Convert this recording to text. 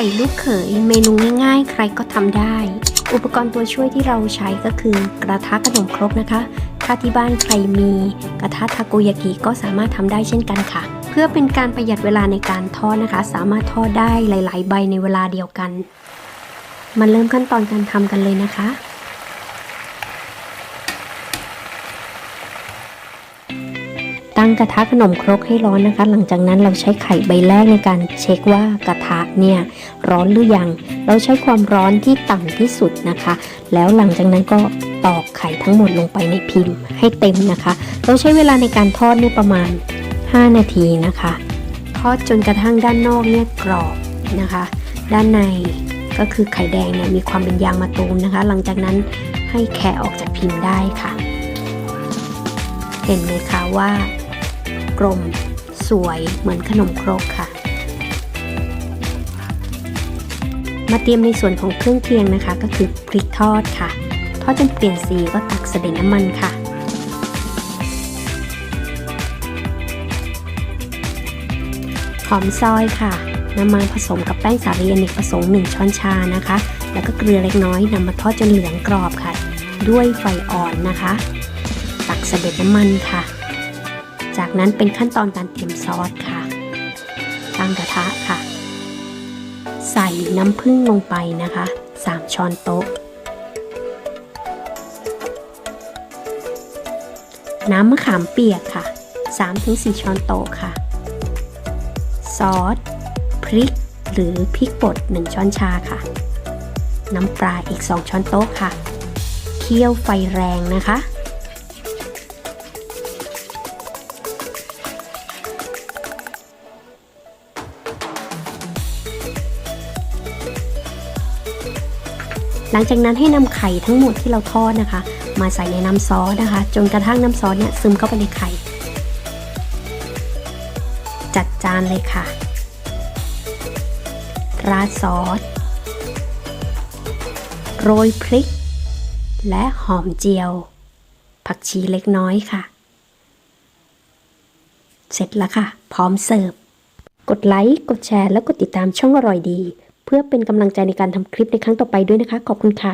ข่ลูกเขยเมนูง่ายๆ ใครก็ทำได้ อุปกรณ์ตัวช่วยที่เราใช้ก็คือกระทะขนมครกนะคะ ถ้าที่บ้านใครมีกระทะทาโกยากิก็สามารถทำได้เช่นกันค่ะ เพื่อเป็นการประหยัดเวลาในการทอดนะคะ สามารถทอดได้หลาย ๆ ใบในเวลาเดียวกัน มาเริ่มขั้นตอนการทำกันเลยนะคะ ตั้งกระทะขนมครกให้ร้อนนะคะ หลังจากนั้นเราใช้ไข่ใบแรกในการเช็คว่ากระทะเนี่ยร้อนหรือยัง เราใช้ความร้อนที่ต่ำที่สุดนะคะ แล้วหลังจากนั้นก็ตอกไข่ทั้งหมดลงไปในพิมพ์ให้เต็มนะคะ เราใช้เวลาในการทอดเนี่ยประมาณ 5 นาทีนะคะ ทอดจนกระทั่งด้านนอกเนี่ยกรอบนะคะ ด้านในก็คือไข่แดงเนี่ยมีความเป็นยางมะตูมนะคะ หลังจากนั้นให้แคะออกจากพิมพ์ได้ค่ะ เห็นไหมคะว่า กลม สวยเหมือนขนมครกค่ะ มาเตรียมในส่วนของเครื่องเคียงนะคะ ก็คือพริกทอดค่ะ ทอดจนเปลี่ยนสีก็ตักเสด็จน้ำมันค่ะหอมซอยค่ะนำมาผสมกับแป้งสาลีอเนกประสงค์1ช้อนชานะคะ แล้วก็เกลือเล็กน้อยนำมาทอดจนเหลืองกรอบค่ะ ด้วยไฟอ่อนนะคะ ตักเสด็จน้ำมันค่ะ จากนั้นเป็นขั้นตอนการเตรียมซอสค่ะ ตั้งกระทะค่ะ ใส่น้ำผึ้งลงไปนะคะ 3 ช้อนโต๊ะ น้ำมะขามเปียกค่ะ 3-4 ช้อนโต๊ะค่ะ ซอส พริก หรือพริกป่น1ช้อนชาค่ะ น้ำปลาอีก 2 ช้อนโต๊ะค่ะ เคี่ยวไฟแรงนะคะ หลังจากนั้นให้นำไข่ทั้งหมดที่เราทอดนะคะ มาใส่ในน้ำซอสนะคะ จนกระทั่งน้ำซอสเนี่ยซึมเข้าไปในไข่ จัดจานเลยค่ะ ราดซอส โรยพริก และหอมเจียว ผักชีเล็กน้อยค่ะ เสร็จแล้วค่ะ พร้อมเสิร์ฟ กดไลค์ กดแชร์ และกดติดตามช่องอร่อยดี เพื่อเป็นกำลังใจในการทำคลิปในครั้งต่อไปด้วยนะคะ ขอบคุณค่ะ